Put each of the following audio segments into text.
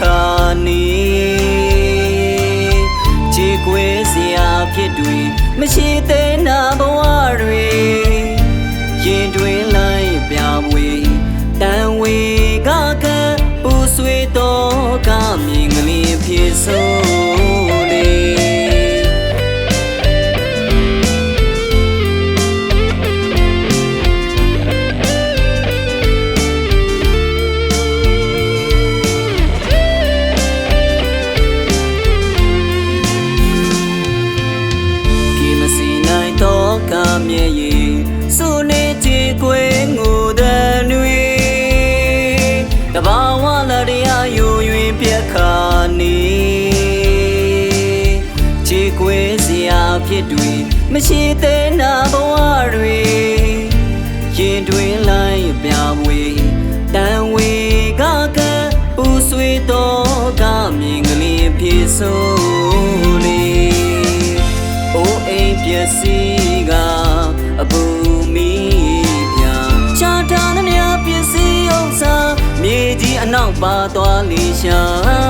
ခါနီခြေခွေးစရာဖြစ်တွေမရှိသေးနာဘဝ စ်တွေမရှိသေးနာဘဝတွေရင်တွင်လိုက်ပြဝေတန်ဝေကကပူဆွေတော့ကမြင်ကလေးဖြစ်စိုးလေအိုးအိမ်ပျက်စီးကအပူမီပြချာတာသမျှပစ္စည်းဥစ္စာမြေကြီးအနောက်ပါသွားလေရှာ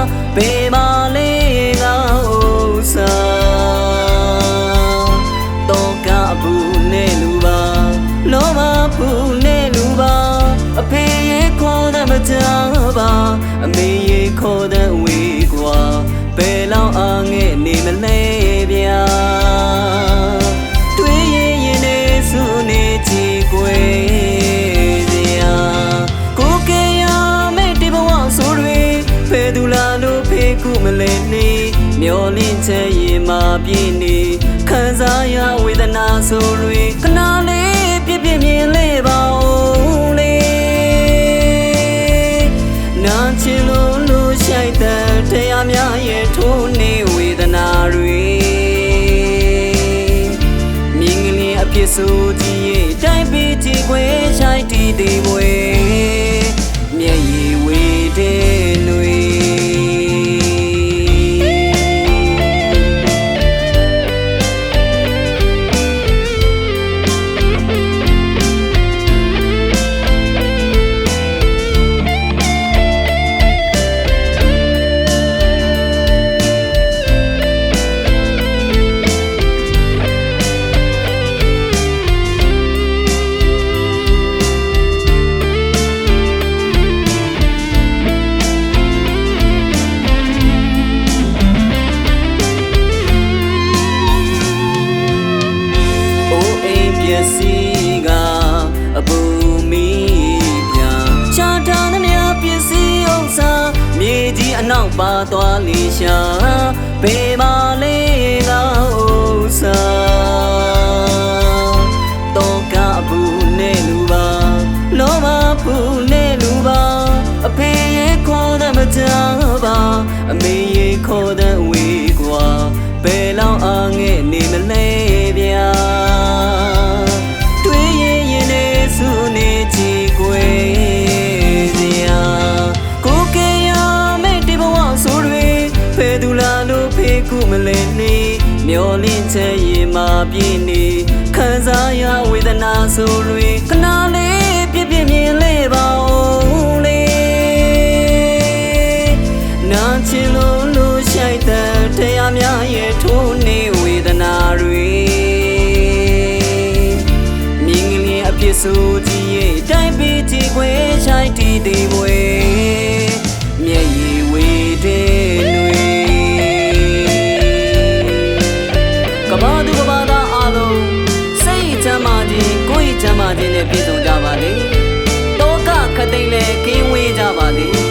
လို့ဖေးခုမလဲနေမျောလင့်ချက်ရင်မာပြည့်နေခံစားရဝေဒနာဆိုတွေခဏလေးပြည့်ပြည့်မြင်လေပါဦးလေနာချင်လို့လို့ရှိုက်တဲ့တရားများရဲ့ထိုးနေဝေဒနာတွေမြင်ကလေးအဖြစ်ဆိုကြည့်ရဲ့တိုင်းပေးကြည့်ခွေရှိုက်တီတီဝေ ပါသွားလေရှာပေပါလေ မျောလင့်ချက်ရင်မာပြည့်နေခံစားရဝေဒနာဆိုတွေခဏလေးပြည့်ပြည့်မြင်လေပါဦးလေနာချင်လို့လို့ရှိုက်တဲ့တရားများရဲ့ထိုးနေဝေဒနာတွေမြင်ကလေးအဖြစ်ဆိုကြည့်ရဲ့တိုင်းပေးကြည့်ခွေရှိုက်တီတီဝေ လေကင်းဝေးကြပါစေ